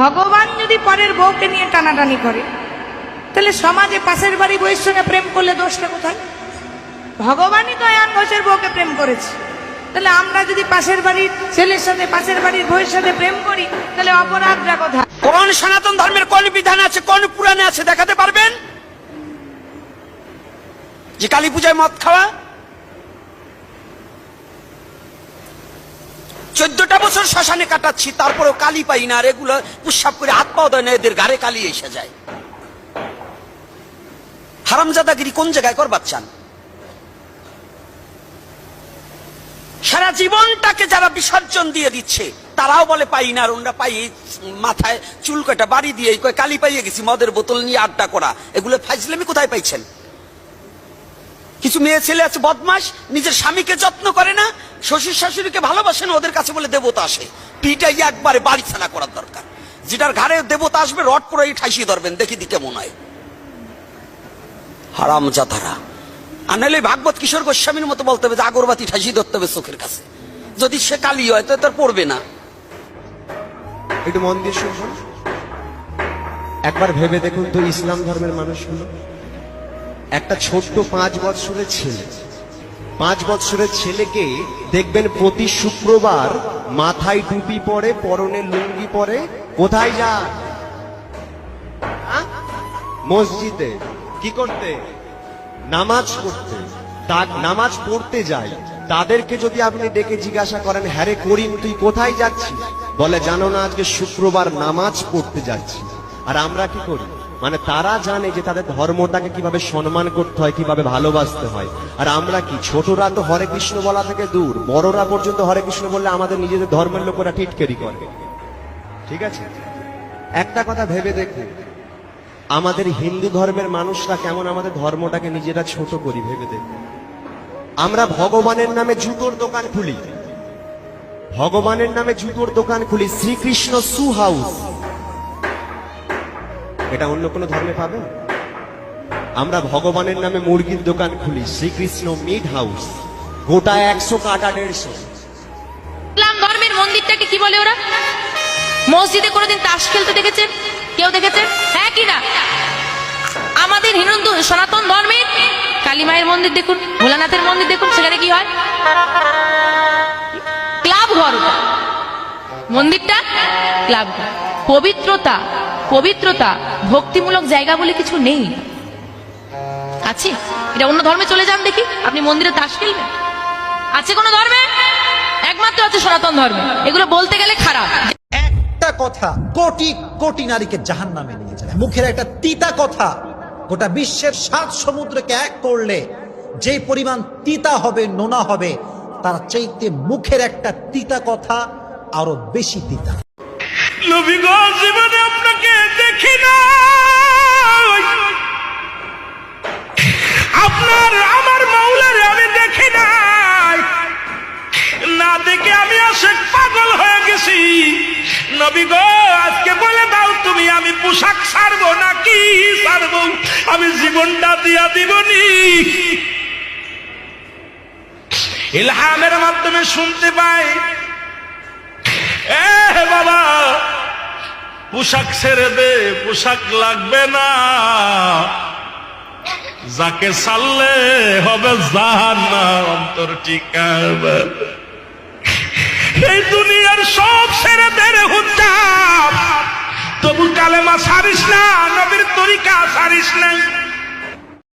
ভগবান যদি পরের বউকে নিয়ে টানাটানি করে, তাহলে সমাজে পাশের বাড়ি বইয়ের সঙ্গে প্রেম করলে দোষটা কোথায়? ভগবানই তো আয়ান ঘোষের বউকে প্রেম করেছে। তাহলে আমরা যদি পাশের বাড়ির ছেলের সাথে, পাশের বাড়ির বউয়ের সাথে প্রেম করি, তাহলে অপরাধটা কোথায়? কোন সনাতন ধর্মের কোন বিধান আছে, কোন পুরাণে আছে, দেখাতে পারবেন? যে কালী পূজায় মদ খাওয়া চোদ্দটা বছর শ্মশানে কাটাচ্ছি, তারপরেও কালি পাই না, আর এগুলো পুষ্পাপ করে হাত পাও দেয় না, এদের গাড়ে কালি এসে যায়। হারামজাদাগিরি কোন জায়গায় করবার চান সারা জীবনটাকে যারা বিসর্জন দিয়ে দিচ্ছে, তারাও বলে পাই না, আর ওনরা পাই মাথায় চুল কাটা বাড়ি দিয়ে কয় কালি পাইয়ে গেছি, মদের বোতল নিয়ে আড্ডা করা। এগুলো ফাইজলামি কোথায় পাইছেন? কিছু মেয়ে ছেলে আছে বদমাস নিজের স্বামীকে যত্ন করে না, শ্বশুর শাশুড়িকে ভালোবাসে না, ওদের কাছে বলে দেবতা আসে। পিটাই একবারে বাড়ি ছাড়া করার দরকার। যেটার ঘাড়ে দেবতা আসবে, রড পরে ঠাইসিয়ে ধরবেন, দেখি দি কেমন হয়। হারাম জাতারা। আর নাহলে ভাগবত কিশোর গোস্বামীর মতো বলতে হবে যে, আগরবাতি ঠাসি ধরতে হবে চোখের কাছে। যদি সে কালি হয়, তো তার পড়বে না। একটু মন দিয়ে শুনবেন একবার ভেবে দেখুন তো ইসলাম ধর্মের মানুষগুলো। একটা ছোট্ট পাঁচ বছরের ছেলে। পাঁচ বছরের ছেলেকে দেখবেন প্রতি শুক্রবার মাথায় টুপি পরে, পরনে লুঙ্গি পরে, কোথায় যা মসজিদে। কি করতে? নামাজ পড়তে। তা নামাজ পড়তে যায়। তাদেরকে যদি আপনি ডেকে জিজ্ঞাসা করেন, হ্যারে করিম, তুই কোথায় যাচ্ছিস? বলে, জানো না, আজকে শুক্রবার নামাজ পড়তে যাচ্ছি। আর আমরা কি করি? মানে তারা জানে যে তাদের ধর্মটাকে কীভাবে সম্মান করতে হয়, কীভাবে ভালোবাসতে হয়। আর আমরা কি, ছোটরা তো হরে কৃষ্ণ বলা থেকে দূর, বড়রা পর্যন্ত হরে কৃষ্ণ বললে আমাদের নিজেদের ধর্মের লোকেরা টিটকেরি করে। ঠিক আছে? একটা কথা ভেবে দেখুন, আমাদের হিন্দু ধর্মের মানুষরা কেমন আমাদের ধর্মটাকে নিজেরা ছোট করি ভেবে দেখুন। আমরা ভগবানের নামে জুতোর দোকান খুলি। ভগবানের নামে জুতোর দোকান খুলি, শ্রীকৃষ্ণ সু হাউস। এটা অন্য কোনো ধর্মে পাবেন আমরা ভগবানের নামে মুরগির দোকান খুলি, শ্রীকৃষ্ণ মিট হাউস গোটা একশো কাটা দেড়শো। ইসলাম ধর্মের মন্দিরটাকে কি বলে ওরা? মসজিদে কোনোদিন তাস খেলতে দেখেছেন কেউ দেখেছেন হ্যাঁ কি না? আমাদের হিন্দু সনাতন ধর্মের কালী মায়ের মন্দির দেখুন, ভোলানাথের মন্দির দেখুন, সেখানে কি হয়? ক্লাব ঘর মন্দিরটা ক্লাব পবিত্রতা পবিত্রতা। ভক্তিমূলক জায়গা বলে কিছু নেই। আছে? এটা অন্য ধর্মে চলে যান দেখি। আপনি মন্দিরে তাস খেলবেন? আছে কোনো ধর্মে? একমাত্র আছে সনাতন ধর্মে। এগুলো বলতে গেলে খারাপ। একটা কথা কোটি কোটি নারীকে জাহান নামে নিয়ে যায়। মুখের একটা তিতা কথা গোটা বিশ্বের সাত সমুদ্রকে এক করলে যে পরিমাণ তিতা হবে নোনা হবে তার চাইতে মুখের একটা তিতা কথা আরও বেশি তিতা। নবী গো জীবনে দেখি না আপনার, আমার মাওলার আমি দেখি নাই। না দেখে আমি আশেক পাগল হয়ে গেছি। নবী গো, আজকে বলে দাও তুমি, আমি পোশাক ছাড়বো নাকি ছাড়বো? আমি জীবনটা দিয়া দিবনি। ইলহামের মাধ্যমে শুনতে পাই পোশাক ছেড়ে দে, পোশাক লাগবে না। যাকে সাললে হবে জাহান্না অন্তর ঠিকাবে এই দুনিয়ার সব ছেড়ে দে রে তবু কালেমা সারিস না, নবীর তরিকা সারিস না।